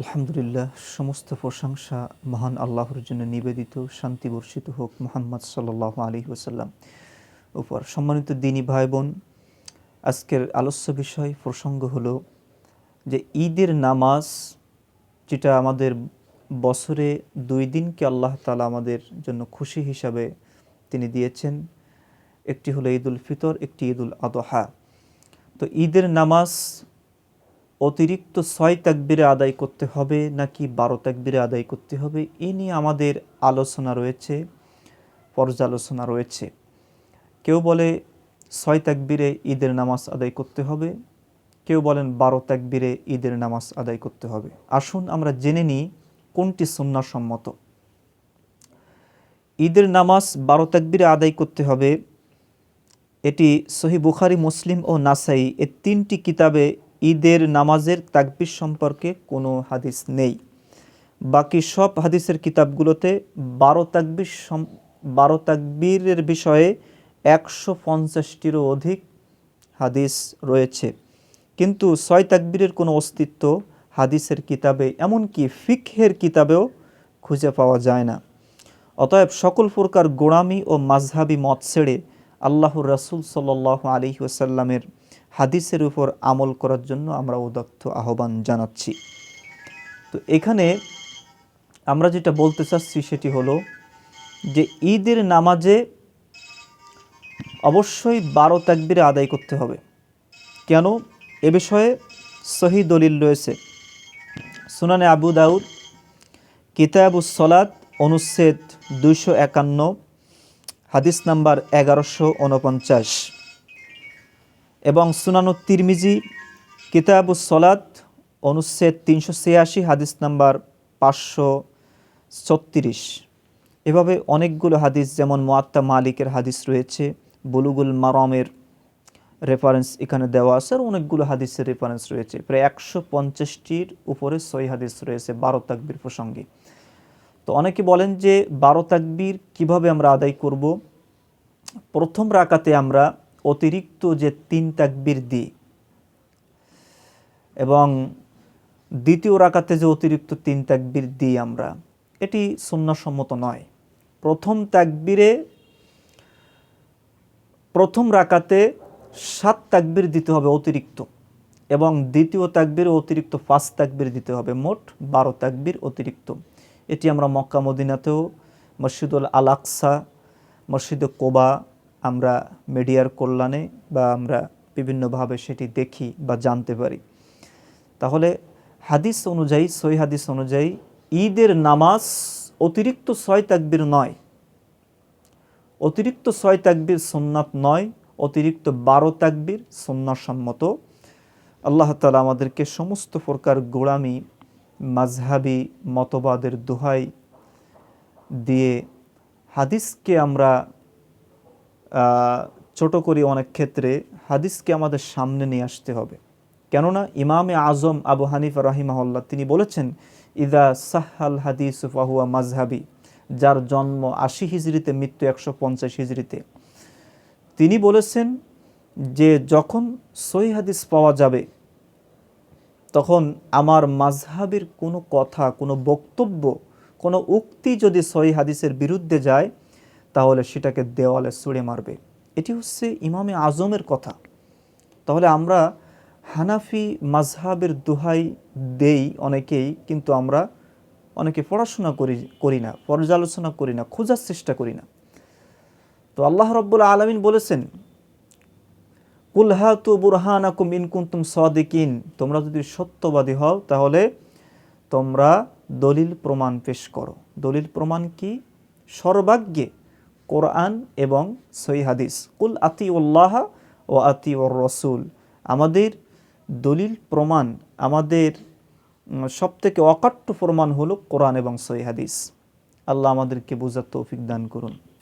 আলহামদুলিল্লাহ, সমস্ত প্রশংসা মহান আল্লাহর জন্য নিবেদিত শান্তি বর্ষিত হোক মোহাম্মদ সাল্লাহ আলী ওসাল্লাম উপর সম্মানিত দিনী ভাই বোন আজকের আলস্য বিষয়, প্রসঙ্গ হলো যে ঈদের নামাজ, যেটা আমাদের বছরে দুই দিনকে আল্লাহ তালা আমাদের জন্য খুশি হিসাবে তিনি দিয়েছেন, একটি হলো ঈদুল ফিতর, একটি ঈদুল আদহা। তো ঈদের নামাজ অতিরিক্ত ছয় তাকবিরে আদায় করতে হবে নাকি বারো তাকবিরে আদায় করতে হবে, এ নিয়ে আমাদের আলোচনা রয়েছে, পর্যালোচনা রয়েছে। কেউ বলে ছয় তাকবিরে ঈদের নামাজ আদায় করতে হবে, কেউ বলেন বারো তাকবিরে ঈদের নামাজ আদায় করতে হবে। আসুন আমরা জেনে নিই কোনটি সুন্নাসম্মত। ঈদের নামাজ বারো তাকবিরে আদায় করতে হবে, এটি সহি বুখারি, মুসলিম ও নাসাই এ তিনটি কিতাবে ঈদের নামাজের তাকবির সম্পর্কে কোনো হাদিস নেই। বাকি সব হাদিসের কিতাবগুলোতে বারো তাকবির বারো তাকবীরের বিষয়ে একশো পঞ্চাশটিরও অধিক হাদিস রয়েছে। কিন্তু ছয় তাকবীরের কোনো অস্তিত্ব হাদিসের কিতাবে, এমনকি ফিকহের কিতাবেও খুঁজে পাওয়া যায় না। অতএব সকল প্রকার গোড়ামি ও মাঝহাবি মত ছেড়ে আল্লাহর রাসুল সাল্লাহ আলী ওসাল্লামের হাদিসের উপর আমল করার জন্য আমরা উদত্ত আহ্বান জানাচ্ছি। তো এখানে আমরা যেটা বলতে চাচ্ছি সেটি হলো যে ঈদের নামাজে অবশ্যই বারো তাকবিরে আদায় করতে হবে। কেন? এ বিষয়ে সহি দলিল রয়েছে। সুনানে আবু দাউদ কিতাবুস সলাদ অনুচ্ছেদ দুইশো একান্ন, হাদিস নাম্বার এগারোশো উনপঞ্চাশ। এবং সুনানু তিরমিজি কিতাবুস সলাদ অনুচ্ছেদ তিনশো ছিয়াশি, হাদিস নাম্বার পাঁচশো ছত্রিশ। এভাবে অনেকগুলো হাদিস, যেমন মোয়াত্তা মালিকের হাদিস রয়েছে, বুলুগুল মারমের রেফারেন্স এখানে দেওয়া আছে, আর অনেকগুলো হাদিসের রেফারেন্স রয়েছে। প্রায় একশো পঞ্চাশটির উপরে সই হাদিস রয়েছে বারো তাকবির প্রসঙ্গে। তো অনেকে বলেন যে বারো তাকবির কীভাবে আমরা আদায় করব? প্রথম রাকাতে আমরা অতিরিক্ত যে তিন তাকবির দিই এবং দ্বিতীয় রাকাতে যে অতিরিক্ত তিন তাকবির দিই আমরা, এটি সুন্নাসম্মত নয়। প্রথম তাকবিরে, প্রথম রাকাতে সাত তাকবির দিতে হবে অতিরিক্ত, এবং দ্বিতীয় তাকবির অতিরিক্ত পাঁচ তাকবির দিতে হবে, মোট বারো তাকবির অতিরিক্ত। এটি আমরা মক্কা মদিনাতেও, মসজিদুল আলাকসা মসজিদ কোবা আমরা মিডিয়ার কল্যাণে বা আমরা বিভিন্নভাবে সেটি দেখি বা জানতে পারি। তাহলে হাদিস অনুযায়ী সই হাদিস অনুযায়ী ঈদের নামাজ অতিরিক্ত ছয় তাকবির নয়। অতিরিক্ত ছয় তাকবির সোননাথ নয়, অতিরিক্ত বারো তাকবির সন্ন্যাসম্মত আল্লাহ তালা আমাদেরকে সমস্ত প্রকার গোড়ামি মাঝহাবি মতবাদের দোহাই দিয়ে হাদিসকে আমরা ছোট করি অনেক ক্ষেত্রে হাদিসকে আমাদের সামনে নিয়ে আসতে হবে। কেননা ইমামে আজম আবু হানিফা রাহিমাহল্লা তিনি বলেছেন, ইদা সাহাল হাদিস ফাহুয়া মাজহাবি যার জন্ম আশি হিজড়িতে মৃত্যু একশো পঞ্চাশ হিজড়িতে তিনি বলেছেন যে, যখন সই হাদিস পাওয়া যাবে, তখন আমার মাঝহাবের কোনো কথা, কোনো বক্তব্য, কোনো উক্তি যদি সই হাদিসের বিরুদ্ধে যায় তাহলে সেটাকে দেওয়ালে ছুঁড়ে মারবে। এটি হচ্ছে ইমামে আজমের কথা। তাহলে আমরা হানাফি মাঝহাবের দোহাই দেই অনেকেই, কিন্তু আমরা অনেকে পড়াশোনা করি করি না, পর্যালোচনা করি না, খোঁজার চেষ্টা করি না। তো আল্লাহ রব্বুল্লা আলমিন বলেছেন কুলহাতু বুরহানাকুম ইনকুন্তুম সদিকিন। তোমরা যদি সত্যবাদী হও, তাহলে তোমরা দলিল প্রমাণ পেশ করো। দলিল প্রমাণ কি? সর্বাগ্যে কোরআন এবং সই হাদিস। কুল আতি উল্লাহ ও আতি ওর রসুল। আমাদের দলিল প্রমাণ, আমাদের সব থেকে অকাট্য প্রমাণ হলো কোরআন এবং সই হাদিস। আল্লাহ আমাদেরকে বোঝার তৌফিক দান করুন।